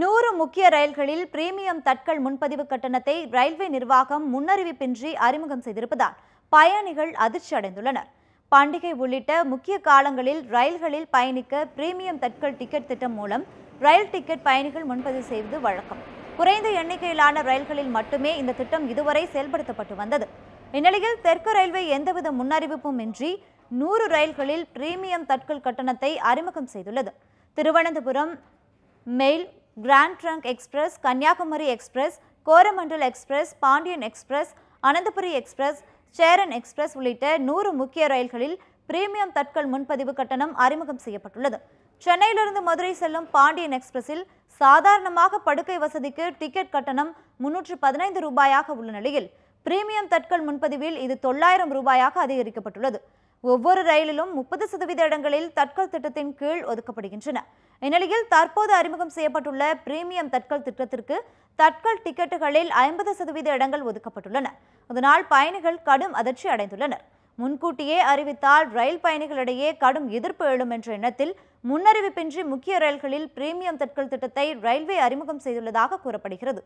நூறு முக்கிய ரயில்களில் பிரீமியம் தட்கல் முன்பதிவு கட்டணத்தை ரயில்வே நிர்வாகம் முன்னறிவிப்பின்றி அறிமுகம் செய்திருப்பதால் பயணிகள் அதிர்ச்சி அடைந்துள்ளனர். பண்டிகை உள்ளிட்ட முக்கிய காலங்களில் ரயில்களில் பயணிக்க பிரீமியம் தட்கல் டிக்கெட் திட்டம் மூலம் ரயில் டிக்கெட் பயணிகள் முன்பதிவு செய்வது வழக்கம். குறைந்த எண்ணிக்கையிலான ரயில்களில் மட்டுமே இந்த திட்டம் இதுவரை செயல்படுத்தப்பட்டு வந்தது. இந்நிலையில் தெற்கு ரயில்வே எந்தவித முன்னறிவிப்பும் இன்றி நூறு ரயில்களில் பிரீமியம் தட்கல் கட்டணத்தை அறிமுகம் செய்துள்ளது. Thiruvananthapuram mail grand trunk express Kanyakumari express Coromandel express Pandian express Ananthapuri express Cheran express உள்ளிட்ட நூறு முக்கிய ரயில்களில் பிரீமியம் தட்கல் முன்பதிவு கட்டணம் அறிமுகம் செய்யப்பட்டுள்ளது. சென்னையிலிருந்து மதுரை செல்லும் பாண்டியன் எக்ஸ்பிரஸில் சாதாரணமாக படுக்கை வசதிக்கு டிக்கெட் கட்டணம் முன்னூற்று பதினைந்து ரூபாயாக உள்ள நிலையில் பிரீமியம் தட்கல் முன்பதிவில் இது தொள்ளாயிரம் ரூபாயாக அதிகரிக்கப்பட்டுள்ளது. ஒவ்வொரு ரயிலிலும் முப்பது சதவீத இடங்களில் தட்கல் திட்டத்தின் கீழ் ஒதுக்கப்படுகின்றன. இந்நிலையில் தற்போது அறிமுகம் செய்யப்பட்டுள்ள பிரீமியம் தட்கல் திட்டத்திற்கு தட்கல் டிக்கெட்டுகளில் ஐம்பது சதவீத இடங்கள் ஒதுக்கப்பட்டுள்ளன. அதனால் பயணிகள் கடும் அதிர்ச்சி அடைந்துள்ளனர். முன்கூட்டியே அறிவித்தால் ரயில் பயணிகளிடையே கடும் எதிர்ப்பு எழும் என்ற எண்ணத்தில் முன்னறிவிப்பின்றி முக்கிய ரயில்களில் பிரீமியம் தட்கல் திட்டத்தை ரயில்வே அறிமுகம் செய்துள்ளதாக கூறப்படுகிறது.